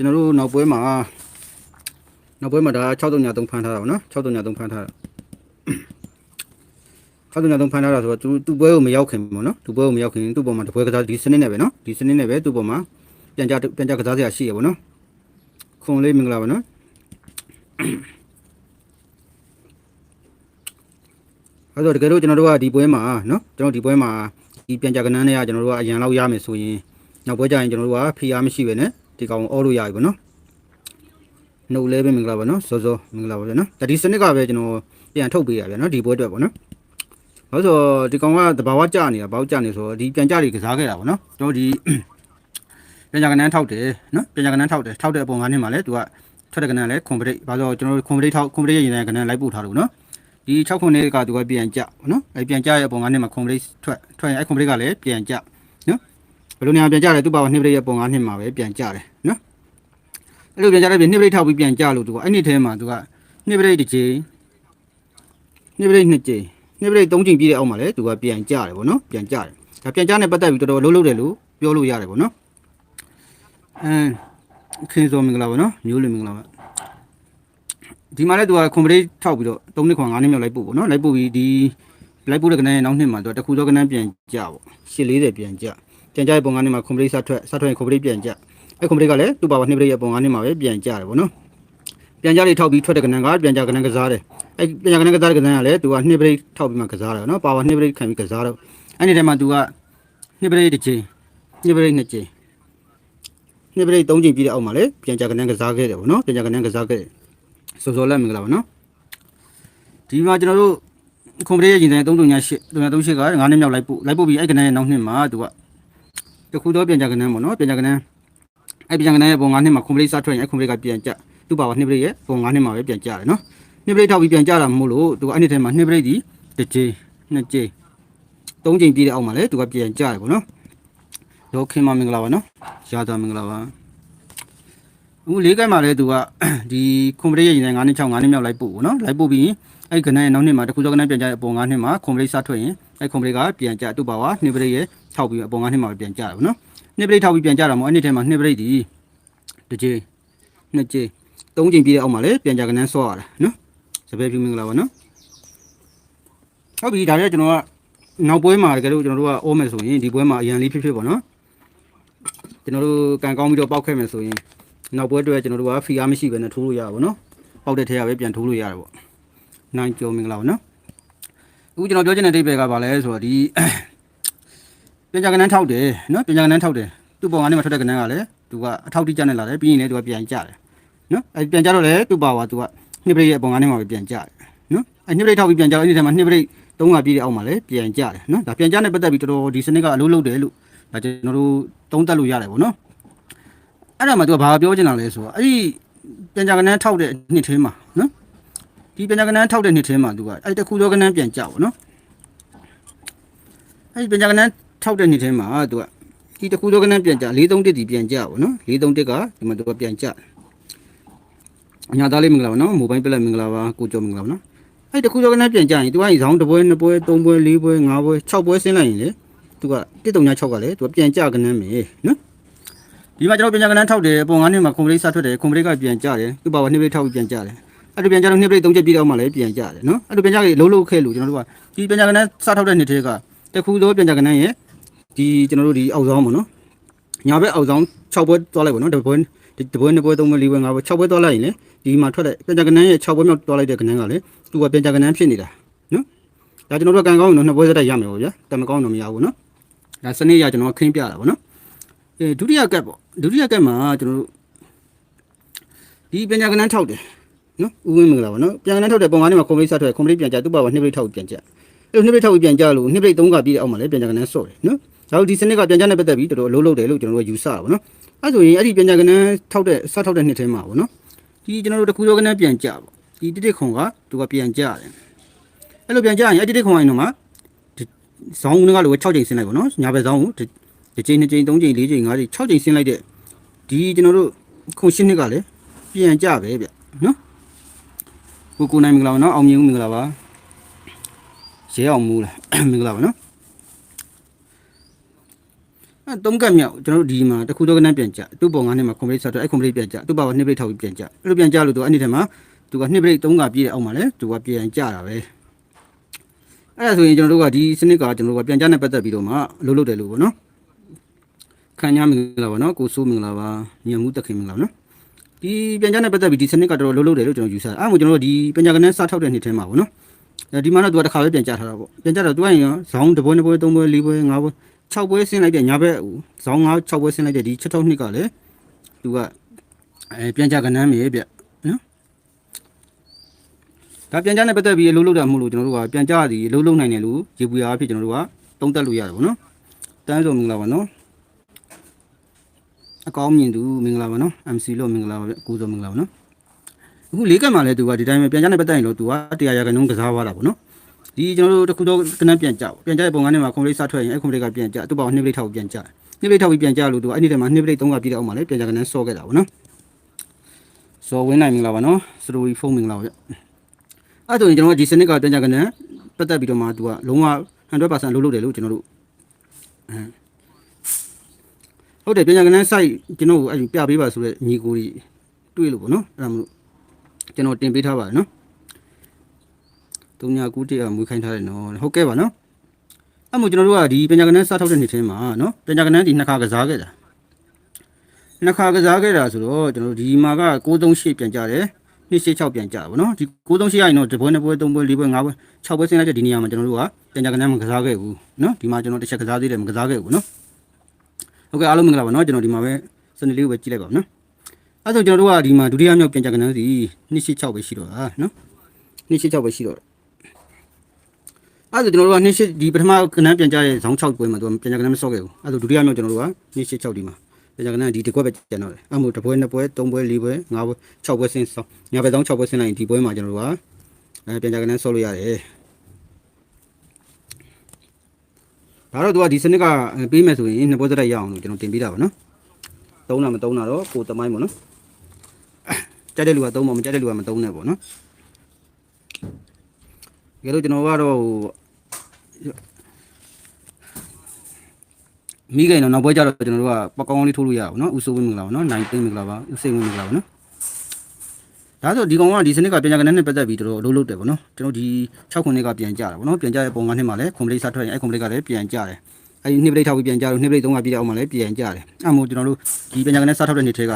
ကျွန်တော်တို့နောက်ပွဲမှာနောက်ပွဲမှာဒါ6353ဖမ်းထားတာဗောနော်6353ဖမ်းထားတာ6353ဖမ်းထားတာဆိုတော့သူသူ့ပွဲကိုမရောက်ခင်ဗောနော်သူ့ပွဲကိုမရောက်ခင်သူ့ပေါ်မှာတပွဲကစားဒီစနစ်နဲ့ပဲနော်ဒီစနစ်နဲ့ပဲသူ့ပေါ်မှာပြန်ကြပြန်ကြကစားစရာရှိရဗောနော်ခွန်လေးမင်္ဂလာပါနော်အဲ့တော့တကယ်လို့ကျွန်တော်တို့ကဒီပွဲမှာနော်ကျွန်တော်ဒီပွဲမှာဒီပြန်ကြကနန်းတွေကကျွန်တော်တို့ကအရန်လောက်ရမယ်ဆိုရင်နောက်ပွဲကျရင်ကျွန်တော်တို့ကဖီအားမရှိပဲနဲ့ ဒီကောင်အော်လို့ရပြီဗောနော်နှုတ်လဲပဲမင်္ဂလာပါနော်စောစောမင်္ဂလာပါဗျာနော်ဒါဒီစနစ်ကပဲကျွန်တော်ပြန်ထုတ်ပေးရဗျာနော်ဒီပွဲအတွက်ဗောနော်ဘာလို့ဆိုတော့ဒီကောင်ကတဘာဝကြနေတာဘာလို့ကြနေဆိုတော့ဒီပြန်ကြတွေကစားခဲ့တာဗောနော်ကျွန်တော်ဒီပြန်ကြကနန်းထောက်တယ်နော်ပြန်ကြကနန်းထောက်တယ်ထောက်တဲ့အပုံငါးနှစ်မှာလဲသူကထွက်တဲ့ကနန်းလဲခွန်ပရိတ်ဘာလို့ကျွန်တော်တို့ခွန်ပရိတ်ထောက်ခွန်ပရိတ်ရင်တဲ့ကနန်းလိုက်ပို့ထားလို့နော်ဒီ6ခုနှစ်ကသူကပြန်ကြနော်အဲပြန်ကြရဲ့ပုံငါးနှစ်မှာခွန်ပရိတ်ထွက်ထွက်ရင်အဲခွန်ပရိတ်ကလည်းပြန်ကြနော် ဘယ်လိုနေရာပြန်ကြလဲသူ့ဘာနှစ်ပရိတ်ရဲ့ပုံငါးနှစ်မှာပဲပြန်ကြတယ်နော်အဲ့လိုပြန်ကြတဲ့ပြင်နှစ်ပရိတ်ထောက်ပြီးပြန်ကြလို့သူကအဲ့နှစ်ထဲမှာသူကနှစ်ပရိတ်တစ်ချိန်နှစ်ပရိတ်နှစ်ချိန်နှစ်ပရိတ်သုံးချိန်ပြည့်တဲ့အောက်မှာလဲသူကပြန်ကြတယ်ဗောနော်ပြန်ကြတယ်ဒါပြန်ကြနဲ့ပတ်သက်ပြီးတော်တော်လှုပ်လှုပ်တယ်လို့ပြောလို့ရတယ်ဗောနော်အင်းခင်စောမင်္ဂလာပါနော်မျိုးလင်မင်္ဂလာပါဒီမှာလည်းသူကကွန်ပလီထောက်ပြီးတော့3နှစ်ခွန်5နှစ်မြောက်လိုက်ပို့ပေါ့နော်လိုက်ပို့ပြီးဒီလိုက်ပို့တဲ့ကနန်းနောက်နှစ်မှာသူကတခုသောကနန်းပြန်ကြပေါ့840ပြန်ကြ ပြန်ကြရဲ့ပုံ5နှစ်မှာကွန်ပလီဆက်ထွက်ဆက်ထွက်ရင်ကွန်ပလီပြန်ကြအဲကွန်ပလီကလည်းသူ့ပါပါနှစ်ပရိရဲ့ပုံ5နှစ်မှာပဲပြန်ကြတယ်ပေါ့နော်ပြန်ကြလေးထောက်ပြီးထွက်တဲ့ကနန်းကပြန်ကြကနန်းကစားတယ်အဲပြန်ကြကနန်းကစားတဲ့ကနန်းကလည်းသူကနှစ်ပရိထောက်ပြီးမှကစားတယ်နော်ပါပါနှစ်ပရိခံပြီးကစားတော့အဲ့ဒီထဲမှာသူကနှစ်ပရိတစ်ချိန်နှစ်ပရိနှစ်ချိန်နှစ်ပရိတ်၃ချိန်ပြည့်တဲ့အောက်မှာလေပြန်ကြကနန်းကစားခဲ့တယ်ဗောနော်ပြန်ကြကနန်းကစားခဲ့တယ်စောစောလက်မင်္ဂလာပါနော်ဒီမှာကျွန်တော်တို့ကွန်ပျူတာရင်တိုင်း338 338က9နှစ်မြောက်လိုက်ပို့လိုက်ပို့ပြီးအဲ့ကနန်းရဲ့နောက်နှစ်မှာသူက တခုတော့ပြန်ကြကနန်းဗောနော်ပြန်ကြကနန်းအဲ့ပြန်ကြကနန်းရဲ့ပုံ9နှစ်မှာကွန်ပျူတာစထွက်ရင်အဲ့ကွန်ပျူတာကပြန်ကြသူ့ပါပါနှစ်ပရိတ်ရဲ့ပုံ9နှစ်မှာပဲပြန်ကြတယ်နော်နှစ်ပရိတ်ထောက်ပြီးပြန်ကြတာမဟုတ်လို့သူကအဲ့နှစ်ထဲမှာနှစ်ပရိတ်ဒီတစ်ချိန်နှစ်ချိန်၃ချိန်ပြည့်တဲ့အောက်မှာလေသူကပြန်ကြတယ်ဗောနော်ဒေါခင်မမင်္ဂလာပါနော်ရာသာမင်္ဂလာပါအခုလေးကက်မှာလဲသူကဒီကွန်ပလီရဲ့ရင်ထဲ9နှစ်6 9နှစ်မြောက်လိုက်ပို့ပေါ့နော်လိုက်ပို့ပြီးရင်အဲ့ကနန်းရဲ့နောက်နှစ်မှာတခုသောကနန်းပြန်ကြတဲ့အပေါ်9နှစ်မှာကွန်ပလီစထွက်ရင် အဲ့ကွန်ပလီကပြန်ကြသူ့ပါဝါနှစ်ပရိရဲ့ထောက်ပြီးအပေါ်9နှစ်မှာပဲပြန်ကြတယ်ပေါ့နော်နှစ်ပရိထောက်ပြီးပြန်ကြတာမို့အဲ့နှစ်ထဲမှာနှစ်ပရိဒီတစ်ချိန်နှစ်ချိန်သုံးချိန်ပြည့်တဲ့အောက်မှာလဲပြန်ကြကနန်းဆော့ရတာနော်စပယ်ဖြူမင်္ဂလာပါနော်ဟုတ်ပြီဒါလည်းကျွန်တော်ကနောက်ပွဲမှာတကယ်လို့ကျွန်တော်တို့ကအိုးမယ်ဆိုရင်ဒီပွဲမှာအရန်လေးဖြစ်ဖြစ်ပေါ့နော်ကျွန်တော်တို့ကန်ကောင်းပြီးတော့ပောက်ခဲ့မယ်ဆိုရင်နောက်ပွဲအတွက်ကျွန်တော်တို့ကဖီအားမရှိဘဲနဲ့ထိုးလို့ရပါဘောနော်ပေါက်တဲ့ထဲကပဲပြန်ထိုးလို့ရတယ်ပေါ့နိုင်ကျော်မင်္ဂလာပါနော် အခုကျွန်တော်ပြောချင်တဲ့အဓိပ္ပာယ်ကဘာလဲဆိုတော့ဒီပြန်ကြကနန်းထောက်တယ်နော်ပြန်ကြကနန်းထောက်တယ်သူ့ပုံကနေမှထွက်တဲ့ကနန်းကလည်းသူကအထောက်တိကျနဲ့လာတယ်ပြီးရင်လည်းသူကပြန်ကြတယ်နော်အဲပြန်ကြတော့လေသူ့ပါဝါသူကနှစ်ပရိရဲ့ပုံကနေမှပဲပြန်ကြတယ်နော်အဲနှစ်ပရိထောက်ပြီးပြန်ကြတော့အဲ့ဒီထဲမှာနှစ်ပရိသုံးကပြည့်တဲ့အောက်မှာလည်းပြန်ကြတယ်နော်ဒါပြန်ကြနဲ့ပတ်သက်ပြီးတော်တော်ဒီစနစ်ကအလုပ်လုပ်တယ်လို့ဒါကျွန်တော်တို့သုံးသပ်လို့ရတယ်ပေါ့နော်အဲ့ဒါမှသူကဘာပြောချင်တာလဲဆိုတော့အဲ့ဒီပြန်ကြကနန်းထောက်တဲ့နှစ်ထဲမှာနော် ဒီပြန်ကြကနန်းထောက်တဲ့နှစ်ထဲမှာသူကအဲ့တခုသောကနန်းပြန်ကြပါနော်အဲ့ဒီပြန်ကြကနန်းထောက်တဲ့နှစ်ထဲမှာသူကဒီတခုသောကနန်းပြန်ကြ431ဒီပြန်ကြပါနော်431ကဒီမှာသူကပြန်ကြညာသားလေးမင်္ဂလာပါနော်မိုဘိုင်းပလက်မင်္ဂလာပါကိုကျော်မင်္ဂလာပါနော်အဲ့တခုသောကနန်းပြန်ကြရင်သူကဇောင်းတစ်ပွဲနှစ်ပွဲသုံးပွဲလေးပွဲငါးပွဲ၆ပွဲဆင်းလိုက်ရင်လေသူက136ကလည်းသူကပြန်ကြကနန်းမယ်နော်ဒီမှာကျွန်တော်ပြန်ကြကနန်းထောက်တယ်ပုံငါးနှစ်မှာကွန်ပလီစထွက်တယ်ကွန်ပလီကပြန်ကြတယ်သူ့ဘာဝနှစ်ပရိတ်ထောက်ပြီးပြန်ကြတယ် အဲ့ဒါပြန်ကြတော့နှစ်ပရိတ်သုံးချက်ပြည့်တော့မှလည်းပြန်ကြတယ်နော်အဲ့ဒါပြန်ကြကြီးလုံးလုံးခဲလို့ကျွန်တော်တို့ကဒီပြန်ကြကနန်းစထောက်တဲ့နှစ်ထဲကတခုသောပြန်ကြကနန်းရဲ့ဒီကျွန်တော်တို့ဒီအောက်ဆောင်ပေါ့နော်ညာဘက်အောက်ဆောင်6ပွဲသွားလိုက်ပေါ့နော်တပွဲတပွဲနှစ်ပွဲသုံးပွဲလေးပွဲငါးပွဲ6ပွဲသွားလိုက်ရင်လေဒီမှာထွက်တဲ့ပြန်ကြကနန်းရဲ့6ပွဲမြောက်သွားလိုက်တဲ့ကနန်းကလေသူကပြန်ကြကနန်းဖြစ်နေတာနော်ဒါကျွန်တော်တို့ကန်ကောင်းရင်တော့နှစ်ပွဲစက်တက်ရမယ်ပေါ့ဗျာတမကောင်းတော့မရဘူးနော်ဒါစနစ်ရကျွန်တော်ခင်းပြတာပေါ့နော်အဲဒုတိယကက်ပေါ့ဒုတိယကက်မှာကျွန်တော်တို့ဒီပညာကဏ္ဍထောက်တယ် နော်ဥဝင်းမင်္ဂလာပါနော်ပညာကဏ္ဍထောက်တယ်ပုံကနေမှာကွန်ပလီဆက်ထွက်ကွန်ပလီပြန်ကြသူ့ဘာဝနှစ်ပရိတ်ထောက်ပြန်ကြအဲလိုနှစ်ပရိတ်ထောက်ပြန်ကြလို့နှစ်ပရိတ်သုံးကပြည့်တဲ့အောက်မှာလည်းပညာကဏ္ဍဆော့တယ်နော်ဒါတို့ဒီစနစ်ကပြန်ကြနဲ့ပတ်သက်ပြီးတော်တော်အလုပ်လုပ်တယ်လို့ကျွန်တော်တို့ယူဆတာပေါ့နော်အဲဆိုရင်အဲ့ဒီပညာကဏ္ဍထောက်တဲ့ဆက်ထောက်တဲ့နှစ်ထဲမှာပေါ့နော်ဒီကျွန်တော်တို့တခုသောကဏ္ဍပြန်ကြပေါ့ဒီတိတိခုံကသူကပြန်ကြတယ်အဲ့လိုပြန်ကြရင်အဲ့ဒီတိတိခုံရင်တော့မှဇောင်းကလည်း6ချိန်ဆင်းလိုက်ပေါ့နော်ညာဘက်ဇောင်းကိုတစ်ချိန်နှစ်ချိန်သုံးချိန်လေးချိန်ငါးချိန်၆ချိန်ဆင်းလိုက်တဲ့ဒီကျွန်တော်တို့ခုရှင်းနှစ်ကလည်းပြန်ကြပဲဗျနော် ကိုကိုနိုင်မင်္ဂလာပါနော်အောင်မြင်ဦးမင်္ဂလာပါရဲအောင်မူလားမင်္ဂလာပါနော်အဲသုံးကတ်မြောက်ကျွန်တော်တို့ဒီမှာတစ်ခုတော့ကနန်းပြန်ကြသူ့ပုံငါးနှစ်မှာ complete ဆက်တော့အဲ့ complete ပြန်ကြသူ့ပါကနှစ်ပိတ်ထောက်ပြီးပြန်ကြအဲ့လိုပြန်ကြလို့သူအဲ့ဒီထဲမှာသူကနှစ်ပိတ်သုံးကပြည့်တဲ့အောက်မှာလဲသူကပြန်ကြတာပဲအဲ့ဒါဆိုရင်ကျွန်တော်တို့ကဒီစနစ်ကကျွန်တော်တို့ကပြန်ကြနဲ့ပတ်သက်ပြီးတော့မှအလုပ်လုပ်တယ်လို့ပေါ့နော်ခံရမင်္ဂလာပါနော်ကိုစိုးမင်္ဂလာပါညမှုတက်ခင်မင်္ဂလာပါနော် ဒီပြန်ကြနဲ့ပတ်သက်ပြီးဒီစနစ်ကတော်တော်လုပ်လုပ်တယ်လို့ကျွန်တော်ယူဆတယ်အဲ့ဒါမို့ကျွန်တော်တို့ဒီပြန်ကြကနန်းစထောက်တဲ့နှစ်ထဲမှာပေါ့နော်အဲဒီမှာတော့သူကတစ်ခါပဲပြန်ကြထားတာပေါ့ပြန်ကြတော့သူကရင်ဇောင်းတစ်ပွဲနှစ်ပွဲသုံးပွဲလေးပွဲငါးပွဲ6ပွဲဆင်းလိုက်တဲ့ညာဘက်ဇောင်း9 6ပွဲဆင်းလိုက်တဲ့ဒီချက်ထောက်နှစ်ကလည်းသူကအဲပြန်ကြကနန်းမြေပြနော်ဒါပြန်ကြနဲ့ပတ်သက်ပြီးအလုပ်လုပ်တာမဟုတ်လို့ကျွန်တော်တို့ကပြန်ကြသည်အလုပ်လုပ်နိုင်တယ်လို့ရေပူရာအဖြစ်ကျွန်တော်တို့ကသုံးသပ်လို့ရတယ်ဗောနော်တန်းစုံမင်္ဂလာပါနော် အကောင်းမြင်သူမင်္ဂလာပါနော် MC လို့မင်္ဂလာပါဗျကိုစုံမင်္ဂလာပါနော်အခုလေးကတ်မှာလဲသူကဒီတိုင်းပဲပြန်ကြနဲ့ပတ်သက်ရင်လို့သူကတရားရကနုံးကစားသွားတာဗောနော်ဒီကျွန်တော်တို့တခုတော့ကနန်းပြန်ကြပေါ့ပြန်ကြတဲ့ပုံကနေမှာကွန်ပလီစထွက်ရင်အဲ့ကွန်ပလီကပြန်ကြသူ့ဘောင်နှစ်ပလိထောက်ပြန်ကြနှစ်ပလိထောက်ပြီးပြန်ကြလို့သူအဲ့ဒီထဲမှာနှစ်ပလိသုံးကပြည့်တဲ့အောင်မှာလေပြန်ကြကနန်းဆော့ခဲ့တာပေါ့နော်စော်ဝင်းနိုင်မင်္ဂလာပါနော်စတိုရီဖုန်းမင်္ဂလာပါဗျအဲ့ဒါဆိုရင်ကျွန်တော်ကဒီစနစ်ကပြန်ကြကနန်းပတ်သက်ပြီးတော့မှသူကလုံးဝ100%လုံးလို့တယ်လို့ကျွန်တော်တို့ ဟုတ်တယ်ပြန်ကြကနန်း site ကျွန်တော်အဲ့ပြပေးပါဆိုတဲ့ညီကိုကြီးတွေ့လို့ပေါ့နော်အဲ့ဒါမလို့ကျွန်တော်တင်ပေးထားပါတယ်နော်3ညကူတရမွေးခိုင်းထားတယ်နော်ဟုတ်ကဲ့ပါနော်အဲ့မို့ကျွန်တော်တို့ကဒီပညာကနန်းစားထောက်တဲ့နှစ်ထဲမှာနော်ပညာကနန်းဒီနှစ်ခါကစားခဲ့တာနှစ်ခါကစားခဲ့တာဆိုတော့ကျွန်တော်တို့ဒီမှာက638ပြန်ကြတယ်286ပြန်ကြတာဗောနော်ဒီ638ရရင်တော့တပွဲနှစ်ပွဲသုံးပွဲလေးပွဲငါးပွဲ6ပွဲဆင်းလိုက်တဲ့ဒီနေရာမှာကျွန်တော်တို့ကပညာကနန်းမကစားခဲ့ဘူးနော်ဒီမှာကျွန်တော်တစ်ချက်ကစားသေးတယ်မကစားခဲ့ဘူးနော် ဟုတ်ကဲ့အားလုံးမင်္ဂလာပါနော်ကျွန်တော်ဒီမှာပဲစနေလေးကိုပဲကြည့်လိုက်ပါမယ်နော်အဲ့ဆိုကျွန်တော်တို့ကဒီမှာဒုတိယမြောက်ပြန်ကြကနန်းစီ286ပဲရှိတော့တာနော်286ပဲရှိတော့အဲ့ဒါကျွန်တော်တို့ကနှစ်ရှစ်ဒီပထမကနန်းပြန်ကြတဲ့ဇောင်း6ပွဲမှာသူကပြန်ကြကနန်းမစော့ခဲ့ဘူးအဲ့ဒါဒုတိယမြောက်ကျွန်တော်တို့ကနှစ်ရှစ်6ဒီမှာပြန်ကြကနန်းဒီတစ်ခွက်ပဲကျန်တော့တယ်အဲ့မို့တစ်ပွဲနှစ်ပွဲသုံးပွဲလေးပွဲငါးပွဲ6ပွဲဆင်းစောင်းညာဘက်ဇောင်း6ပွဲဆင်းလိုက်ရင်ဒီပွဲမှာကျွန်တော်တို့ကအဲပြန်ကြကနန်းစော့လို့ရတယ် ဒါတော့သူကဒီစနစ်ကပေးမယ်ဆိုရင်နှစ်ပွဲစတိုက်ရအောင်လို့ကျွန်တော်တင်ပေးတာပါနော်သုံးတာမသုံးတာတော့ကိုယ်တမိုင်းပေါ့နော်ကြက်တဲ့လူကသုံးပါမကြက်တဲ့လူကမသုံးနဲ့ပေါ့နော်တကယ်လို့ကျွန်တော်ကတော့ဟိုမိခိုင်တော့နောက်ပွဲကျတော့ကျွန်တော်တို့ကပကောင်းလေးထိုးလို့ရအောင်နော်ဥဆိုးဝင်းမင်္ဂလာပါနော်နိုင်သိန်းမင်္ဂလာပါဥစိန်ဝင်းမင်္ဂလာပါနော် ဒါဆိုဒီကောင်ကဒီစနစ်ကပြန်ကြကနန်းနဲ့ပတ်သက်ပြီးတော်တော်အလုပ်လုပ်တယ်ဗောနော်ကျွန်တော်ဒီ6ခုနှစ်ကပြန်ကြတာဗောနော်ပြန်ကြတဲ့ပုံကနှစ်မှာလည်းကွန်ပလီတ်စထွက်ရင်အဲ့ကွန်ပလီတ်ကလည်းပြန်ကြတယ်အဲ့ဒီနှစ်ပလိတ်ထောက်ပြီးပြန်ကြလို့နှစ်ပလိတ်3ကပြီးတဲ့အောက်မှာလည်းပြန်ကြတယ်အဲ့မို့ကျွန်တော်တို့ဒီပြန်ကြကနန်းစထောက်တဲ့နှစ်ထဲက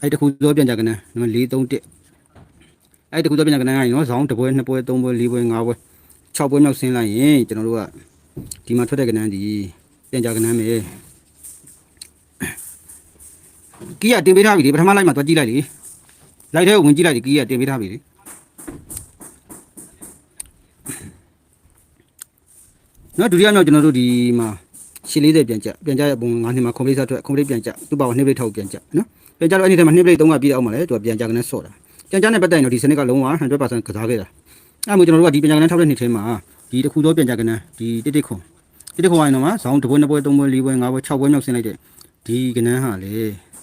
အဲ့တခုသောပြန်ကြကနန်းနံပါတ်4 3 1အဲ့တခုသောပြန်ကြကနန်းကရင်နော်ဇောင်းတစ်ပွဲနှစ်ပွဲသုံးပွဲလေးပွဲငါးပွဲ6ပွဲမြောက်ဆင်းလိုက်ရင်ကျွန်တော်တို့ကဒီမှာထွက်တဲ့ကနန်းဒီပြန်ကြကနန်းပဲကီးကတင်ပေးထားပြီလေပထမလိုက်မှာသွားကြည့်လိုက်လေ လိုက်ထဲကိုဝင်ကြည့်လိုက်လေကီးကတင်ပေးထားပြီလေနော်ဒုတိယမြောက်ကျွန်တော်တို့ဒီမှာရှင်းလေးတဲ့ပြန်ကြပြန်ကြရဲ့ပုံငါးနှစ်မှာ complete ဆက်ထွက် complete ပြန်ကြသူ့ပါကိုနှစ်ပလိတ်ထောက်ပြန်ကြနော်ပြန်ကြတော့အဲ့ဒီထဲမှာနှစ်ပလိတ်3ကပြီးတဲ့အောက်မှာလေသူကပြန်ကြကနန်းဆော့တာပြန်ကြနဲ့ပတ်သက်ရင်တော့ဒီစနစ်ကလုံးဝ100%ကစားခဲ့တာအဲ့မို့ကျွန်တော်တို့ကဒီပြန်ကြကနန်းထောက်တဲ့နှစ်ထဲမှာဒီတစ်ခုသောပြန်ကြကနန်းဒီတစ်တစ်ခွန်တစ်တစ်ခွန်ရင်တော့မှာဇောင်းတစ်ပွဲနှစ်ပွဲသုံးပွဲလေးပွဲငါးပွဲ6ပွဲမြောက်ဆင်းလိုက်တဲ့ဒီကနန်းဟာလေ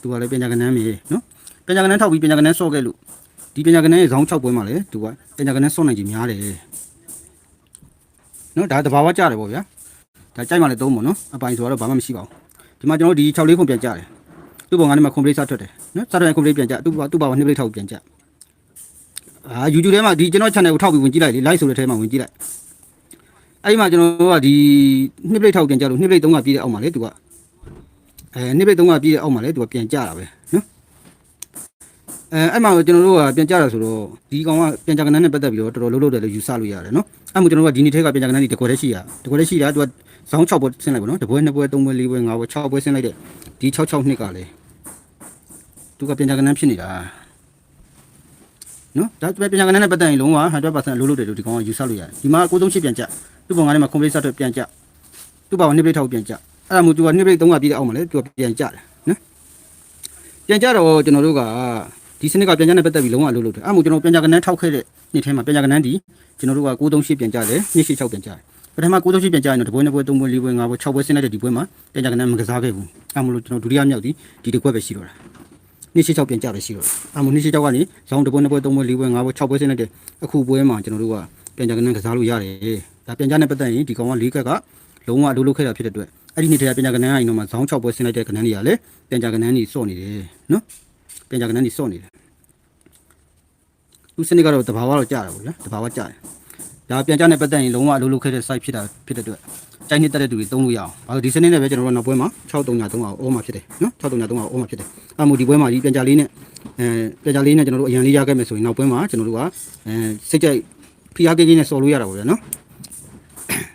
သူကလည်းပြန်ကြကနန်းမြေနော် ပြန်ကြကနန်းထောက်ပြီးပြန်ကြကနန်းဆော့ခဲ့လို့ဒီပြန်ကြကနန်းရဲ့ဇောင်း6ပွဲမှာလေသူကပြန်ကြကနန်းဆော့နိုင်ကြီးများတယ်နော်ဒါတဘာဝကြတယ်ပေါ့ဗျာဒါကြိုက်မှလည်းသုံးပေါ့နော်အပိုင်ဆိုတော့ဘာမှမရှိပါဘူးဒီမှာကျွန်တော်တို့ဒီ6လေးခွန်ပြန်ကြတယ်သူ့ပုံကနေမှာ complete စထွက်တယ်နော်စထွက်ရင် complete ပြန်ကြသူ့ဘာသူ့ဘာကိုနှစ်ပလိတ်ထောက်ပြန်ကြအာ YouTube ထဲမှာဒီကျွန်တော် channel ကိုထောက်ပြီးဝင်ကြည့်လိုက်လေ live ဆိုတဲ့ထဲမှာဝင်ကြည့်လိုက်အဲ့ဒီမှာကျွန်တော်တို့ကဒီနှစ်ပလိတ်ထောက်ပြန်ကြလို့နှစ်ပလိတ်3ကပြည့်တဲ့အောက်မှာလေသူကအဲနှစ်ပလိတ်3ကပြည့်တဲ့အောက်မှာလေသူကပြန်ကြတာပဲနော် အဲအဲ့မှာကျွန်တော်တို့ကပြန်ကြတာဆိုတော့ဒီကောင်ကပြန်ကြကနန်းနဲ့ပတ်သက်ပြီးတော့တော်တော်လုံးလုံးတယ်လို့ယူဆလို့ရတယ်နော်အဲ့မှာကျွန်တော်တို့ကဒီနေ့ထဲကပြန်ကြကနန်းဒီတကွက်တည်းရှိရတကွက်တည်းရှိတာသူကဇောင်း6ပွဲဆင်းလိုက်ပါနော်တပွဲ2ပွဲ3ပွဲ4ပွဲ5ပွဲ6ပွဲဆင်းလိုက်တဲ့ဒီ66နှစ်ကလေသူကပြန်ကြကနန်းဖြစ်နေတာနော်ဒါပြန်ကြကနန်းနဲ့ပတ်သက်ရင်လုံးဝ100%လုံးလုံးတယ်လို့ဒီကောင်ကယူဆလို့ရတယ်ဒီမှာအကိုသုံးချစ်ပြန်ကြသူ့ပုံကနေမှာ complete ဆက်ပြန်ကြသူ့ဘာကိုနှစ်ပလိတ်ထောက်ပြန်ကြအဲ့ဒါမှသူကနှစ်ပလိတ်3ကပြီးတဲ့အောက်မှာလေသူကပြန်ကြတယ်နော်ပြန်ကြတော့ကျွန်တော်တို့က ဒီစနစ်ကပြန်ကြနဲ့ပတ်သက်ပြီးလုံးဝလုံးလုံးတယ်အဲ့မှကျွန်တော်ပြန်ကြကနန်းထောက်ခဲ့တဲ့နှစ်ထဲမှာပြန်ကြကနန်းဒီကျွန်တော်တို့က938ပြန်ကြတယ်286ပြန်ကြတယ်ပထမ938ပြန်ကြရင်တော့တပွဲနှစ်ပွဲသုံးပွဲလေးပွဲငါးပွဲ6ပွဲဆင်းလိုက်တဲ့ဒီပွဲမှာပြန်ကြကနန်းမကစားခဲ့ဘူးအဲ့မလို့ကျွန်တော်ဒုတိယမြောက်ဒီဒီတစ်ခွက်ပဲရှိတော့တာ286ပြန်ကြပဲရှိတော့တယ်အဲ့မ286ကနေဇောင်းတပွဲနှစ်ပွဲသုံးပွဲလေးပွဲငါးပွဲ6ပွဲဆင်းလိုက်တဲ့အခုပွဲမှာကျွန်တော်တို့ကပြန်ကြကနန်းကစားလို့ရတယ်ဒါပြန်ကြနဲ့ပတ်သက်ရင်ဒီကောင်က၄ကက်ကလုံးဝအလုပ်လုပ်ခဲ့တာဖြစ်တဲ့အတွက်အဲ့ဒီနေ့တည်းကပြန်ကြကနန်းအိမ်တော့မှဇောင်း6ပွဲဆင်းလိုက်တဲ့ကနန်းကြီးကလည်းပြန်ကြကနန်းကြီးစော့နေတယ်နော် ပြန်ကြကနန်းကြီးစော့နေတယ်သူစနစ်ကတော့တဘာဝတော့ကြာတယ်ပေါ့ဗျာတဘာဝကြာတယ်ဒါပြန်ကြနဲ့ပတ်သက်ရင်လုံးဝအလုပ်လုပ်ခဲ့တဲ့ site ဖြစ်တာဖြစ်တဲ့အတွက်တိုင်းနှစ်တက်တဲ့သူတွေသုံးလို့ရအောင်ဘာလို့ဒီစနစ်နဲ့ပဲကျွန်တော်တို့နောက်ပွဲမှာ6303အောင်အောမှာဖြစ်တယ်နော်6303အောင်အောမှာဖြစ်တယ်အဲ့မို့ဒီပွဲမှာဒီပြန်ကြလေးနဲ့အဲပြန်ကြလေးနဲ့ကျွန်တော်တို့အရန်လေးရခဲ့မယ်ဆိုရင်နောက်ပွဲမှာကျွန်တော်တို့ကအဲစိတ်ကြိုက်ဖိအားကြီးကြီးနဲ့စော်လို့ရတာပေါ့ဗျာနော်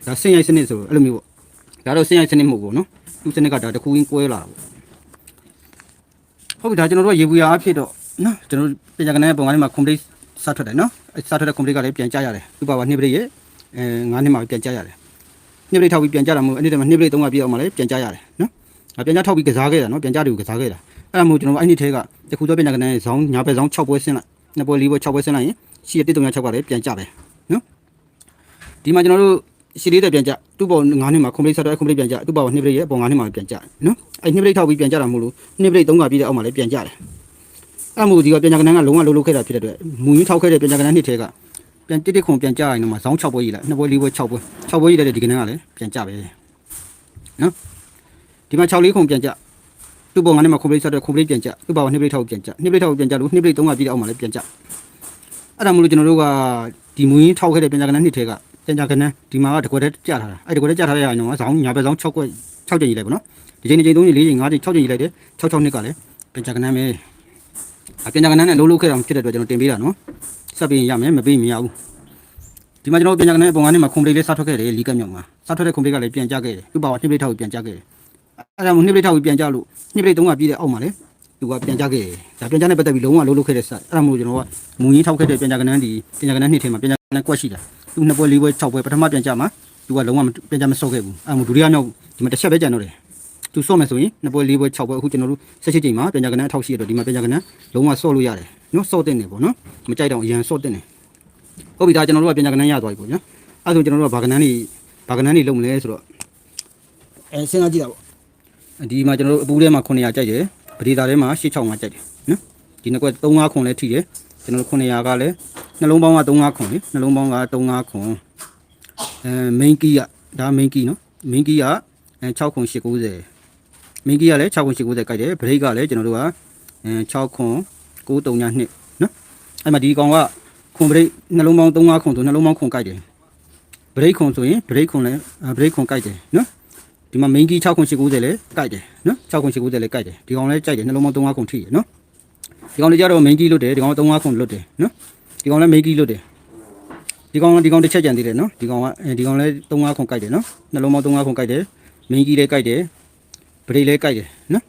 ဒါစင်ရိုက်စနစ်ဆိုအဲ့လိုမျိုးပေါ့ဒါတော့စင်ရိုက်စနစ်မဟုတ်ဘူးနော်သူစနစ်ကဒါတစ်ခုရင်းကွဲလာတာပေါ့ ဟုတ်ပြီဒါကျွန်တော်တို့ကရေဘူးရအဖြစ်တော့နော်ကျွန်တော်တို့ပြန်ကြကနေပုံကနေမှာ complete စထွက်တယ်နော်အဲ့စထွက်တဲ့ complete ကလည်းပြန်ကြရတယ်သူပါပါနှစ်ပရိရဲ့အဲ9နှစ်မှာပြန်ကြရတယ်နှစ်ပရိထောက်ပြီးပြန်ကြတာမဟုတ်အဲ့ဒီတည်းမှာနှစ်ပရိ3ကပြည့်အောင်မှလည်းပြန်ကြရတယ်နော်အပြန်ကြထောက်ပြီးကစားခဲ့တာနော်ပြန်ကြတယ်ကိုကစားခဲ့တာအဲ့ဒါမို့ကျွန်တော်အဲ့ဒီထဲကတခုတော့ပြန်ကြကနေဇောင်းညာဘက်ဇောင်း6ပွဲဆင်းလိုက်နှစ်ပွဲ၄ပွဲ6ပွဲဆင်းလိုက်ရင်ရှိရ136ကလည်းပြန်ကြတယ်နော်ဒီမှာကျွန်တော်တို့ ရှိလေးတဲ့ပြန်ကြသူ့ပေါ်9နှစ်မှာ complete ဆက်တော့ complete ပြန်ကြသူ့ပေါ်နှစ်ပရိရဲ့ပေါ်9နှစ်မှာပြန်ကြနော်အဲ့နှစ်ပရိထောက်ပြီးပြန်ကြတာမဟုတ်လို့နှစ်ပရိ3ကပြည့်တဲ့အောက်မှာလည်းပြန်ကြတယ်အဲ့မို့ဒီကပြန်ကြကနန်းကလုံးဝလုံးလုံးခဲ့တာဖြစ်တဲ့အတွက်မူရင်းထောက်ခဲ့တဲ့ပြန်ကြကနန်းနှစ်ထဲကပြန်တစ်တစ်ခုပြန်ကြရင်တော့မှဇောင်း6ပွဲကြီးလိုက်နှစ်ပွဲ၄ပွဲ6ပွဲ6ပွဲကြီးတဲ့ဒီကနန်းကလည်းပြန်ကြပဲနော်ဒီမှာ6လေးခုပြန်ကြသူ့ပေါ်ငါနဲ့မှာခုံပလိတ်ဆက်တဲ့ခုံပလိတ်ပြန်ကြသူ့ပေါ်နှစ်ပလိတ်ထောက်ပြန်ကြနှစ်ပလိတ်ထောက်ပြန်ကြလို့နှစ်ပလိတ်3ကပြီးတဲ့အောက်မှာလည်းပြန်ကြအဲ့ဒါမို့လို့ကျွန်တော်တို့ကဒီမူရင်းထောက်ခဲ့တဲ့ပြန်ကြကနန်းနှစ်ထဲက ပြန်ကြကနန်းဒီမှာကတကွက်တည်းကြထားတာအဲ့တကွက်တည်းကြထားတဲ့ဟာတော့ဇောင်းညာဘက်ဇောင်း6ကွက်6ကြိမ်ကြီးလိုက်ပါနော်ဒီချိန်ဒီချိန်3ချိန်4ချိန်5ချိန်6ချိန်ကြီးလိုက်တယ်6 6နှစ်ကလည်းပြန်ကြကနန်းပဲအပြန်ကြကနန်းနဲ့လုံးလုံးခဲ့တာဖြစ်တဲ့အတွက်ကျွန်တော်တင်ပေးတာနော်စပ်ပြီးရမယ်မပြီးမရဘူးဒီမှာကျွန်တော်ပြန်ကြကနန်းပုံကနေမှာခွန်ပလေးလေးစထွက်ခဲ့တယ်လီကက်မြောက်မှာစထွက်တဲ့ခွန်ပလေးကလည်းပြန်ကြခဲ့တယ်သူ့ဘာကနှစ်ပလေးထောက်ပြီးပြန်ကြခဲ့တယ်အဲ့ဒါမှနှစ်ပလေးထောက်ပြီးပြန်ကြလို့နှစ်ပလေးတုံးကပြီးတဲ့အောက်မှာလေသူကပြန်ကြခဲ့တယ်ဒါပြန်ကြနဲ့ပတ်သက်ပြီးလုံးဝလုံးလုံးခဲ့တဲ့စပ်အဲ့ဒါမို့ကျွန်တော်ကမူရင်းထောက်ခဲ့တဲ့ပြန်ကြကနန်းဒီပြန်ကြကနန်းနှစ်ထဲမှာပြန်ကြကနန်းကွက်ရှိတာ သူနှစ်ပွဲလေးပွဲ၆ပွဲပထမပြန်ကြမှာသူကလုံးဝပြန်ကြမစော့ခဲ့ဘူးအဲ့ဒါမို့ဒုတိယမြောက်ဒီမှာတစ်ချက်ပဲကြံတော့တယ်သူစော့မယ်ဆိုရင်နှစ်ပွဲလေးပွဲ၆ပွဲအခုကျွန်တော်တို့၁၈ချိန်မှာပြန်ကြကနန်းအထောက်ရှိရတော့ဒီမှာပြန်ကြကနန်းလုံးဝစော့လို့ရတယ်နော်စော့တဲ့နေပေါ့နော်မကြိုက်တော့အရန်စော့တဲ့နေဟုတ်ပြီဒါကျွန်တော်တို့ကပြန်ကြကနန်းရသွားပြီပေါ့နော်အဲ့ဒါဆိုကျွန်တော်တို့ကဘာကနန်းနေဘာကနန်းနေလုံးမလဲဆိုတော့အဲစဉ်းစားကြည့်တာပေါ့ဒီမှာကျွန်တော်တို့အပူထဲမှာ900ကြိုက်တယ်ပရိသာထဲမှာ86မှာကြိုက်တယ်နော်ဒီနှစ်ကွက်35ခွန်လည်းထိတယ် ကျွန်တော်တို့900ကလည်းနှလုံးပေါင်းက35ခွန်လေနှလုံးပေါင်းက35ခွန်အဲ main key ကဒါ main key နော် main key ကအဲ6ခွန်890မင်းကြီးကလည်း6ခွန်890ကြိုက်တယ်ဘရိတ်ကလည်းကျွန်တော်တို့ကအဲ6ခွန်932နော်အဲ့မှာဒီကောင်ကခွန်ဘရိတ်နှလုံးပေါင်း35ခွန်ဆိုနှလုံးပေါင်းခွန်ကြိုက်တယ်ဘရိတ်ခွန်ဆိုရင်ဘရိတ်ခွန်လည်းဘရိတ်ခွန်ကြိုက်တယ်နော်ဒီမှာမင်းကြီး6ခွန်890လည်းကြိုက်တယ်နော်6ခွန်890လည်းကြိုက်တယ်ဒီကောင်လည်းကြိုက်တယ်နှလုံးပေါင်း35ခွန်ထိရနော် ဒီကောင်လေးကြတော့မင်းကြီးလွတ်တယ်ဒီကောင်35ခွန်လွတ်တယ်နော်ဒီကောင်လည်းမင်းကြီးလွတ်တယ်ဒီကောင်ဒီကောင်တစ်ချက်ကြံသေးတယ်နော်ဒီကောင်ကဒီကောင်လည်း35ခွန်ကြိုက်တယ်နော်နှလုံးပေါင်း35ခွန်ကြိုက်တယ်မင်းကြီးလည်းကြိုက်တယ်ဗရိတ်လဲကြိုက်တယ်နော်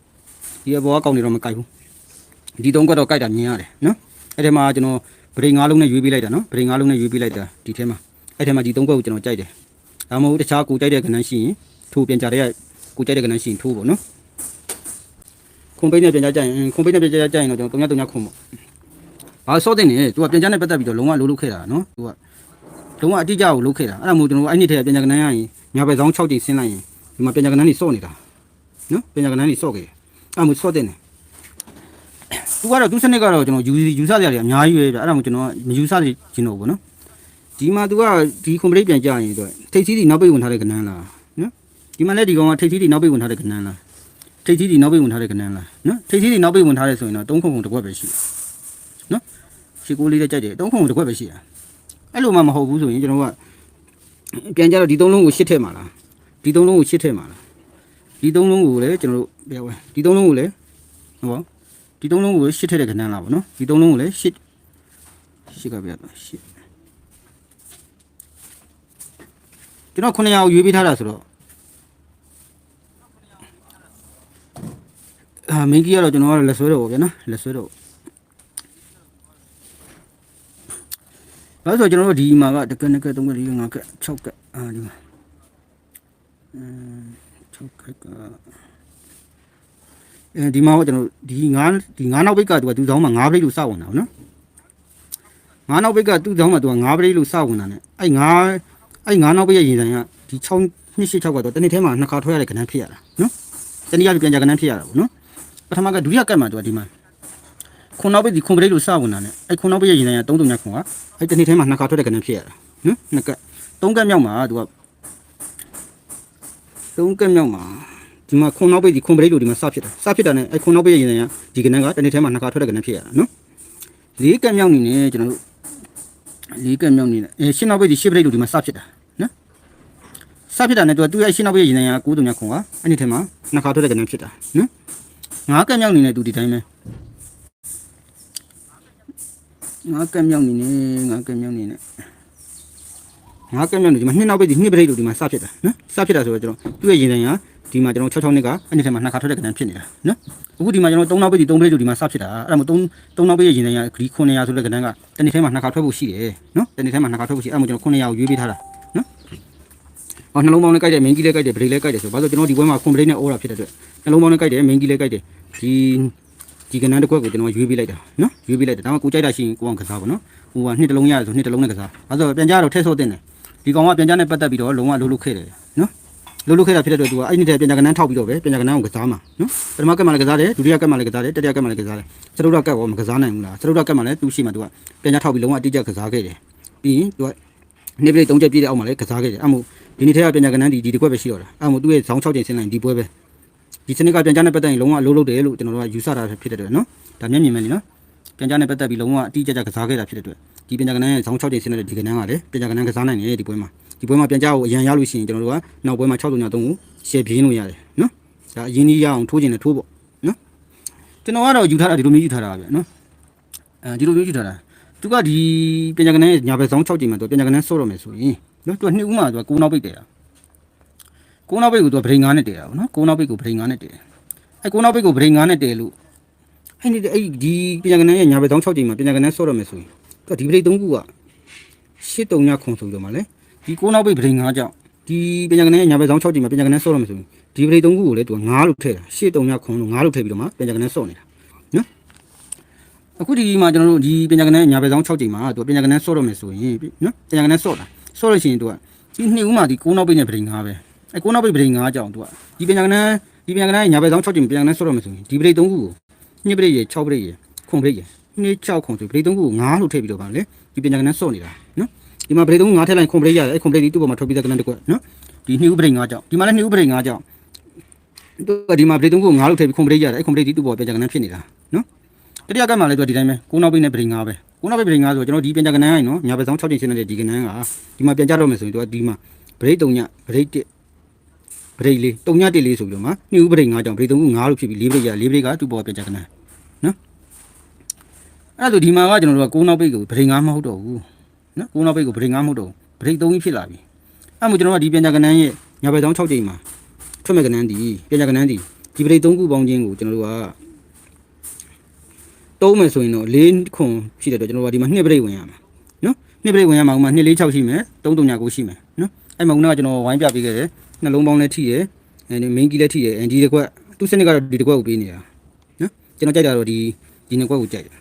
ဒီအဘောကကောင်းနေတော့မကြိုက်ဘူးဒီသုံးကွက်တော့ကြိုက်တာမြင်ရတယ်နော်အဲ့ဒီမှာကျွန်တော်ဗရိတ်ငါးလုံးနဲ့ရွေးပေးလိုက်တာနော်ဗရိတ်ငါးလုံးနဲ့ရွေးပေးလိုက်တာဒီထဲမှာအဲ့ဒီမှာဒီသုံးကွက်ကိုကျွန်တော်ကြိုက်တယ်ဒါမှမဟုတ်တခြားကိုကြိုက်တဲ့ကဏ္ဍရှိရင်ထိုးပြန်ကြတဲ့ကိုကြိုက်တဲ့ကဏ္ဍရှိရင်ထိုးပေါ့နော် ခွန်ပိတ်နဲ့ပြန်ကြကြရင်ခွန်ပိတ်နဲ့ပြန်ကြကြရင်တော့ကျွန်တော်တုံညတုံညခွန်ပေါ့ဘာစောတဲ့နေသူကပြန်ကြနဲ့ပတ်သက်ပြီးတော့လုံးဝလိုးလုခဲ့တာနော်သူကလုံးဝအတိအကျကိုလုခဲ့တာအဲ့ဒါမို့ကျွန်တော်အဲ့ဒီထဲပြန်ကြကဏ္ဍရရင်ညာဘက်ဆောင်6ချိန်ဆင်းလိုက်ရင်ဒီမှာပြန်ကြကဏ္ဍနေစော့နေတာနော်ပညာကဏ္ဍကြီးစော့ခဲ့တယ်အဲ့မှစော့တဲ့နေသူကတော့သူစနစ်ကတော့ကျွန်တော်ယူယူဆကြတယ်အများကြီးပဲဗျအဲ့ဒါမှကျွန်တော်မယူဆချင်တော့ဘူးနော်ဒီမှာသူကဒီကွန်ပလိတ်ပြန်ကြရင်တော့ထိတ်သီးဒီနောက်ပိတ်ဝင်ထားတဲ့ကဏ္ဍလားနော်ဒီမှာလည်းဒီကောင်ကထိတ်သီးဒီနောက်ပိတ်ဝင်ထားတဲ့ကဏ္ဍလား ထိတ်သီးဒီနောက်ပိတ်ဝင်ထားတဲ့ကဏ္ဍလားနော်ထိတ်သီးဒီနောက်ပိတ်ဝင်ထားတဲ့ဆိုရင်တော့၃ခုခုတစ်ခွက်ပဲရှိတယ်နော်ရှီကိုလေးလည်းကြိုက်တယ်၃ခုခုတစ်ခွက်ပဲရှိတာအဲ့လိုမှမဟုတ်ဘူးဆိုရင်ကျွန်တော်ကပြန်ကြတော့ဒီ၃လုံးကိုရှစ်ထည့်မှာလားဒီ၃လုံးကိုရှစ်ထည့်မှာလားဒီသုံးလုံးကိုလည်းကျွန်တော်တို့ပြဝဲဒီသုံးလုံးကိုလည်းဟောဒီသုံးလုံးကိုရှစ်ထည့်တဲ့ကဏ္ဍလားဗောနော်ဒီသုံးလုံးကိုလည်းရှစ်ရှစ်ကပြတော့ရှစ်ကျွန်တော်900ကိုရွေးပေးထားတာဆိုတော့ အာမင်းကြီးကတော့ကျွန်တော်ကလက်ဆွဲတော့ဗောဗျာနော်လက်ဆွဲတော့ဘာလို့ဆိုကျွန်တော်တို့ဒီမှာကတကနက3က4 5က6ကအာဒီမှာအမ်6ခက်ကအဲဒီမှာတော့ကျွန်တော်ဒီ9ဒီ9နောက်ဘိတ်ကသူကသူ့ဆောင်မှာ9ဘိတ်လို့စဝင်တာနော်9နောက်ဘိတ်ကသူ့ဆောင်မှာသူက9ဘိတ်လို့စဝင်တာ ਨੇ အဲ့9အဲ့9နောက်ဘိတ်ရဲ့ရင်ဆိုင်ကဒီ6 286ကတော့တနေ့ထဲမှာနှစ်ခါထွက်ရတဲ့ကဏ္ဍဖြစ်ရတာနော်တနေ့ရပြန်ကြကဏ္ဍဖြစ်ရတာပေါ့နော် ပထမကဒုတိယကတ်မှာသူကဒီမှာခုနောက်ဘိတ်ဒီခွန်ဘိတ်လို့စဝင်တာ ਨੇ အဲ့ခုနောက်ဘိတ်ရဲ့ရင်ဆိုင်က3 3ညခွန်ကအဲ့တနေ့ထဲမှာနှစ်ခါထွက်တဲ့ကဏ္ဍဖြစ်ရတာနော်နှစ်ကတ်3ကတ်မြောက်မှာသူကသုံးကက်မြောက်မှာဒီမှာခွန်နောက်ပိတ်ဒီခွန်ပရိတ်တို့ဒီမှာစဖြစ်တာစဖြစ်တာနဲ့အဲခွန်နောက်ပိတ်ရဲ့ရင်ဆိုင်ကဒီကနန်းကတစ်နေ့ထဲမှာနှစ်ခါထွက်တဲ့ကနန်းဖြစ်ရတာနော်လေးကက်မြောက်နေနေကျွန်တော်တို့လေးကက်မြောက်နေနေအဲရှင်းနောက်ပိတ်ဒီရှစ်ပရိတ်တို့ဒီမှာစဖြစ်တာနော်စဖြစ်တာနဲ့သူကသူ့ရဲ့ရှင်းနောက်ပိတ်ရဲ့ရင်ဆိုင်ကကိုးတုံညခွန်ကအဲ့ဒီထဲမှာနှစ်ခါထွက်တဲ့ကနန်းဖြစ်တာနော် ငါးကက်မြောက်နေနေသူဒီတိုင်းပဲငါးကက်မြောက်နေနေငါးကက်မြောက်နေနေငါကက်မြောက်နေဒီမှာနှစ်နောက်ပိတ်ဒီနှစ်ပရိတ်တို့ဒီမှာစဖြစ်တာနော်စဖြစ်တာဆိုတော့ကျွန်တော်သူ့ရဲ့ရင်ဆိုင်ကဒီမှာကျွန်တော်6 6နှစ်ကအဲ့ဒီထဲမှာနှစ်ခါထွက်တဲ့ကဏ္ဍဖြစ်နေတာနော်အခုဒီမှာကျွန်တော်3နောက်ပိတ်ဒီ3ပရိတ်တို့ဒီမှာစဖြစ်တာအဲ့ဒါမို့3 3နောက်ပိတ်ရဲ့ရင်ဆိုင်ကဂရီ900ဆိုတဲ့ကဏ္ဍကတနေ့ထဲမှာနှစ်ခါထွက်ဖို့ရှိတယ်နော်တနေ့ထဲမှာနှစ်ခါထွက်ဖို့ရှိအဲ့ဒါမို့ကျွန်တော်900ကိုရွေးပေးထားတာ နော်ဟောနှလုံးပေါင်းနဲ့ကြိုက်တယ်မင်းကြီးလည်းကြိုက်တယ်ပရိတ်လည်းကြိုက်တယ်ဆိုဘာလို့ကျွန်တော်ဒီဘွဲမှာခွန်ပရိတ်နဲ့အော်တာဖြစ်တဲ့အတွက်နှလုံးပေါင်းနဲ့ကြိုက်တယ်မင်းကြီးလည်းကြိုက်တယ်ဒီဒီကဏ္ဍတစ်ခွက်ကိုကျွန်တော်ရွေးပေးလိုက်တာနော်ရွေးပေးလိုက်တယ်ဒါမှကိုကြိုက်တာရှိရင်ကိုအောင်ကစားပါနော်ဟိုကနှစ်တလုံးရတယ်ဆိုနှစ်တလုံးနဲ့ကစားအဲဆိုပြန်ကြတော့ထည့်ဆော့တင်တယ်ဒီကောင်ကပြန်ကြားနဲ့ပတ်သက်ပြီးတော့လုံးဝလှုပ်လှုပ်ခဲ့တယ်နော်လှုပ်လှုပ်ခဲ့တာဖြစ်တဲ့အတွက်သူကအဲ့ဒီတည်းပြန်ကြားကနန်းထောက်ပြီးတော့ပဲပြန်ကြားကနန်းကိုကစားမှာနော်ပထမကက်မှလည်းကစားတယ်ဒုတိယကက်မှလည်းကစားတယ်တတိယကက်မှလည်းကစားတယ်စတုဒ္ဒကက်ကောမကစားနိုင်ဘူးလားစတုဒ္ဒကက်မှလည်းသူ့ရှိမှသူကပြန်ကြားထောက်ပြီးလုံးဝအတိအကျကစားခဲ့တယ်ပြီးရင်သူကနေပလေး၃ချက်ပြည့်တဲ့အောက်မှာလည်းကစားခဲ့တယ်အဲ့မို့ ဒီနေ့ထဲကပြန်ကြားကနန်းဒီဒီတစ်ခွက်ပဲရှိတော့တာအဲ့မို့သူ့ရဲ့ဇောင်း6ချိန်ဆင်းလိုက်ဒီပွဲပဲဒီစနစ်ကပြန်ကြားနဲ့ပတ်သက်ရင်လုံးဝလှုပ်လှုပ်တယ်လို့ကျွန်တော်တို့ကယူဆတာဖြစ်တဲ့အတွက်နော်ဒါမျက်မြင်မယ်လीနော်ပြန်ကြားနဲ့ပတ်သက်ပြီးလုံးဝအတိအကျကစားခဲ့တာဖြစ်တဲ့အတွက်ဒီပြန်ကြားကနန်းရဲ့ဇောင်း6ချိန်ဆင်းတဲ့ဒီကနန်းကလည်းပြန်ကြားကနန်းကစားနိုင်တယ်ဒီပွဲမှာဒီပွဲမှာပြန်ကြကိုအရန်ရလို့ရှိရင်ကျွန်တော်တို့ကနောက်ပွဲမှာ6 3 3ကိုရှယ်ပြင်းလို့ရတယ်နော်ဒါအရင်ကြီးရအောင်ထိုးခြင်းနဲ့ထိုးပေါ့နော်ကျွန်တော်ကတော့ယူထားတာဒီလိုမျိုးယူထားတာပါဗျနော်အဲဒီလိုမျိုးယူထားတာသူကဒီပြန်ကြကနေညာဘက်ဆောင်6ချိန်မှာသူပြန်ကြကနေဆော့တော့မယ်ဆိုရင် နော်သူကနှစ်ဦးမှာသူက9နောက်ပိတ်တယ်တာ9နောက်ပိတ်ကိုသူကဗရိန်9နဲ့တည်တာပေါ့နော်9နောက်ပိတ်ကိုဗရိန်9နဲ့တည်တယ်အဲ9နောက်ပိတ်ကိုဗရိန်9နဲ့တည်လို့အဲ့ဒီအဲ့ဒီပြန်ကြကနေညာဘက်ဆောင်6ချိန်မှာပြန်ကြကနေဆော့တော့မယ်ဆိုရင်သူကဒီဗရိန်3ခုက8 3ညခုံဆိုပြီးတော့မှလေဒီကိုနောက်ပိတ်ပရိန်၅ကြောင့်ဒီပညာကနေညာဘက်ဆောင်6ချိန်မှာပညာကနေဆော့ရမယ်ဆိုရင်ဒီပရိန်၃ခုကိုလည်းသူက9လို့ထည့်တာရှေ့3ညခွန်လို့9လို့ထည့်ပြီးတော့မှပညာကနေဆော့နေတာနော်အခုဒီမှာကျွန်တော်တို့ဒီပညာကနေညာဘက်ဆောင်6ချိန်မှာသူကပညာကနေဆော့ရမယ်ဆိုရင်နော်ပညာကနေဆော့တာ ဆော့လို့ရှိရင်သူကဒီနှစ်ဦးမှာဒီကိုနောက်ပိတ်နဲ့ပရိန်၅ပဲအဲကိုနောက်ပိတ်ပရိန်၅ကြောင့်သူကဒီပညာကနေဒီပညာကနေညာဘက်ဆောင်6ချိန်ပညာကနေဆော့ရမယ်ဆိုရင်ဒီပရိန်၃ခုကိုညစ်ပရိတ်ရ6ပရိတ်ရခွန်ပရိတ်ရနှစ်6ခွန်ဆိုပရိတ်၃ခုကို9လို့ထည့်ပြီးတော့ပါလေဒီပညာကနေဆော့နေတာနော်ဒီမှာဗရိတ်သုံးငါးထည့်လိုက်ခွန်ဗရိတ်ရတယ်အဲ့ခွန်ဗရိတ်ဒီသူ့ပေါ်မှာထုတ်ပြီးတဲ့ကနန်းတစ်ခွက်နော်ဒီနှစ်ဦးဗရိတ်ငါးကြောင့်ဒီမှာလည်းနှစ်ဦးဗရိတ်ငါးကြောင့်သူကဒီမှာဗရိတ်သုံးကိုငါးလို့ထည့်ပြီးခွန်ဗရိတ်ရတယ်အဲ့ခွန်ဗရိတ်ဒီသူ့ပေါ်ပြန်ကြကနန်းဖြစ်နေတာနော် တတိယကမှလည်းသူကဒီတိုင်းပဲကိုနောက်ပိတ်နဲ့ဗရိတ်ငါးပဲကိုနောက်ပိတ်ဗရိတ်ငါးဆိုတော့ကျွန်တော်ဒီပြန်ကြကနန်းဟိုနော်ညာဘက်ဆောင်6ချိန်ရှင်းနေတဲ့ဒီကနန်းကဒီမှာပြန်ကြတော့မယ်ဆိုရင်သူကဒီမှာဗရိတ်3ညဗရိတ်1ဗရိတ်လေး3ည1လေးဆိုပြီးတော့မှနှစ်ဦးဗရိတ်ငါးကြောင့်ဗရိတ်သုံးကိုငါးလို့ဖြစ်ပြီး၄ဗရိတ်ရ၄ဗရိတ်ကသူ့ပေါ်ပြန်ကြကနန်းနော်အဲ့ဒါဆိုဒီမှာကကျွန်တော်တို့ကကိုနောက်ပိတ်ကိုဗရိတ်ငါးမဟုတ်တော့ဘူးနော်ကိုနောက်ပိတ်ကိုဗရိတ်ငါးမဟုတ်တော့ဗရိတ်သုံးကြီးဖြစ်လာပြီအဲ့မို့ကျွန်တော်ကဒီပညာကဏ္ဍရဲ့ညာဘက်တောင်း6ချိန်မှာထွက်မဲ့ကဏ္ဍဒီပညာကဏ္ဍဒီဒီဗရိတ်သုံးခုပေါင်းခြင်းကိုကျွန်တော်တို့က တုံးမယ်ဆိုရင်တော့၄ခွန်ရှိတဲ့တော့ကျွန်တော်တို့ကဒီမှာ2ဗရိတ်ဝင်ရမှာနော်2ဗရိတ်ဝင်ရမှာဥမာ2 4 6ရှိမယ်3 3ညာ9ရှိမယ်နော်အဲ့မှာကကျွန်တော်ဝိုင်းပြပေးခဲ့တယ်နှလုံးပေါင်းလည်းထိတယ်အဲဒီ main key လည်းထိတယ်အဲဒီတစ်ခွက်သူ့စနစ်ကတော့ဒီတစ်ခွက်ကိုပေးနေတာနော်ကျွန်တော်ကြိုက်တာတော့ဒီဒီနှစ်ခွက်ကိုကြိုက်တယ်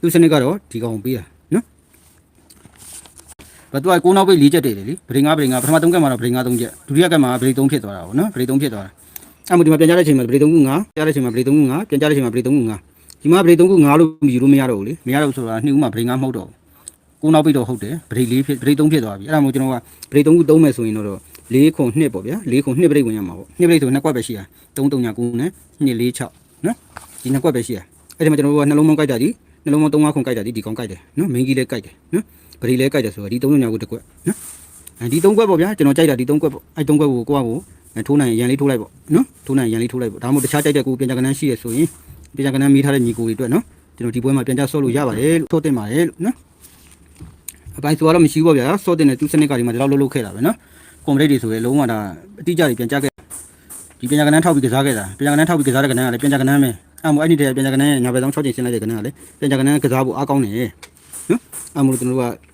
သူ့စနစ်ကတော့ဒီကောင်ကိုပေးတာနော်ဘာသူကကိုးနောက်ပိတ်၄ချက်တည်တယ်လေဗရိန်ငါဗရိန်ငါပထမ၃ကက်မှာတော့ဗရိန်ငါ၃ချက်ဒုတိယကက်မှာဗရိန်၃ဖြစ်သွားတာပေါ့နော်ဗရိန်၃ဖြစ်သွားတာအဲ့မှာဒီမှာပြန်ကြတဲ့အချိန်မှာဗရိန်၃ခု၅ကြားတဲ့အချိန်မှာဗရိန်၃ခု၅ပြန်ကြတဲ့အချိန်မှာဗရိန်၃ခု၅ ဒီမှာဗရိန်၃ခု၅လို့ယူလို့မရတော့ဘူးလေမရတော့ဘူးဆိုတာနှစ်ဦးမှာဗရိန်ငါမဟုတ်တော့ဘူးကိုးနောက်ပိတ်တော့ဟုတ်တယ်ဗရိန်၄ဖြစ်ဗရိန်၃ဖြစ်သွားပြီအဲ့ဒါမို့ကျွန်တော်ကဗရိန်၃ခုသုံးမယ်ဆိုရင်တော့၄ခု2ပေါ့ဗျာ၄ခု2ဗရိန်ဝင်ရမှာပေါ့2ဗရိန်ဆိုနှစ်ကွက်ပဲရှိတာ3 3ညာ9နဲ့2 4 6နော်ဒီနှစ်ကွက်ပဲရှိတာအဲ့ဒီမှာကျွန်တော်တို့ကနှလုံးပေါင်းကြိုက်တာဒီနှလုံးပေါင်း3 5ခုကြိုက်တာဒီဒီကောင်ကြိုက်တယ်နော်မင်းကြီးလည်းကြိုက်တယ်နော်ဗရီလဲကြိုက်တယ်ဆိုတော့ဒီ3ညကိုတစ်ကွက်နော်အဲဒီ3ကွက်ပေါ့ဗျာကျွန်တော်ကြိုက်တာဒီ3ကွက်ပေါ့အဲ3ကွက်ကိုကိုကကိုထိုးနိုင်ရန်လေးထိုးလိုက်ပေါ့နော်ထိုးနိုင်ရန်လေးထိုးလိုက်ပေါ့ဒါမှမဟုတ်တခြားကြိုက်တဲ့ကိုပြန်ကြကနန်းရှိရဆိုရင် ပြန်ကြကနန်းမိထားတဲ့ညီကိုတွေအတွက်နော်ကျွန်တော်ဒီပွဲမှာပြန်ကြဆော့လို့ရပါတယ်လို့ထိုးတင်ပါတယ်လို့နော်အပိုင်းဆိုတော့မရှိဘူးပေါ့ဗျာဆော့တင်တဲ့သူစနစ်ကဒီမှာဒီလောက်လှုပ်လှုပ်ခဲ့တာပဲနော်ကွန်ပလိတ်တွေဆိုရင်လုံးဝဒါအတိအကျတွေပြန်ကြခဲ့ဒီပြန်ကြကနန်းထောက်ပြီးကစားခဲ့တာပြန်ကြကနန်းထောက်ပြီးကစားတဲ့ကနန်းကလည်းပြန်ကြကနန်းပဲအဲ့မို့အဲ့ဒီတည်းပြန်ကြကနန်းညာဘက်ဆောင်6ချိန်ဆင်းလိုက်တဲ့ကနန်းကလည်းပြန်ကြကနန်းကစားဖို့အားကောင်းတယ်နော်အဲ့မို့ကျွန်တော်တို့က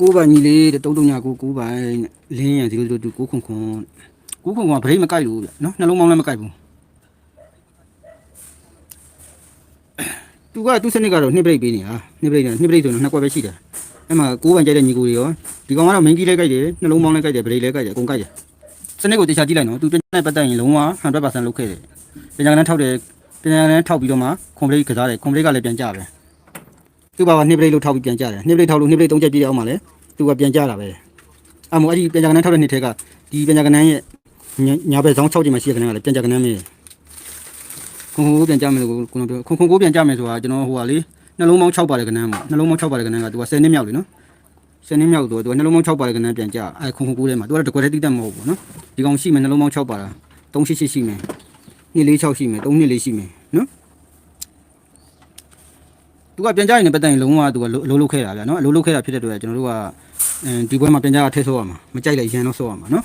ကိုးပိုင်ကြီးလေးတဲ့3 3ညကို9ပိုင်လင်းရန်002 9ခွန်ခွန်9ခွန်ခွန်ကဗရိတ်မကိုက်ဘူးဗျနော်နှလုံးပေါင်းလည်းမကိုက်ဘူး သူကသူ့စနစ်ကတော့နှစ်ပရိတ်ပေးနေတာနှစ်ပရိတ်နဲ့နှစ်ပရိတ်ဆိုတော့နှစ်ကွက်ပဲရှိတယ်အဲ့မှာ9ပိုင်ကြိုက်တဲ့ညီကိုတွေရောဒီကောင်ကတော့ main key လည်းကိုက်တယ်နှလုံးပေါင်းလည်းကိုက်တယ်ဗရိတ်လည်းကိုက်တယ်အကုန်ကိုက်တယ်စနစ်ကိုတေချာကြည့်လိုက်နော်သူပြန်နဲ့ပတ်သက်ရင်လုံးဝ100%လုပ်ခဲ့တယ်ပြန်ကြကန်းထောက်တယ်ပြန်ကြကန်းထောက်ပြီးတော့မှကွန်ပလိတ်ကစားတယ်ကွန်ပလိတ်ကလည်းပြန်ကြပဲသူ့ဘာကနှစ်ပလိတ်လို့ထောက်ပြီးပြန်ကြတယ်နှစ်ပလိတ်ထောက်လို့နှစ်ပလိတ်သုံးချက်ပြည့်အောင်မှလည်းသူကပြန်ကြတာပဲအမို့အဲ့ဒီပြန်ကြကနေထောက်တဲ့နှစ်ထဲကဒီဒီပြန်ကြကနန်းရဲ့ညာညာဘက်ဆောင်6ချိန်မှာရှိတဲ့ကနန်းကလည်းပြန်ကြကနန်းမေး ခုံခုံကိုပြန်ကြမယ်လို့ကိုကျွန်တော်ပြောခုံခုံကိုပြန်ကြမယ်ဆိုတာကျွန်တော်ဟိုဟာလေနှလုံးပေါင်း6ပါတဲ့ကနန်းပေါ့နှလုံးပေါင်း6ပါတဲ့ကနန်းကသူက10နှစ်မြောက်လေနော်10နှစ်မြောက်တော့သူကနှလုံးပေါင်း6ပါတဲ့ကနန်းပြန်ကြအဲခုံခုံကိုထဲမှာသူကတကွက်တည်းတိတက်မဟုတ်ဘူးနော်ဒီကောင်ရှိမယ်နှလုံးပေါင်း6ပါတာ388ရှိမယ်246ရှိမယ်324ရှိမယ်နော်သူကပြန်ကြရင်လည်းပတ်သက်ရင်လုံးဝသူကအလိုလုပ်ခဲ့တာဗျာနော်အလိုလုပ်ခဲ့တာဖြစ်တဲ့အတွက်ကျွန်တော်တို့ကအဲဒီဘွဲမှာပြန်ကြတာထည့်ဆိုးရမှာမကြိုက်လိုက်ရန်တော့ဆိုးရမှာနော်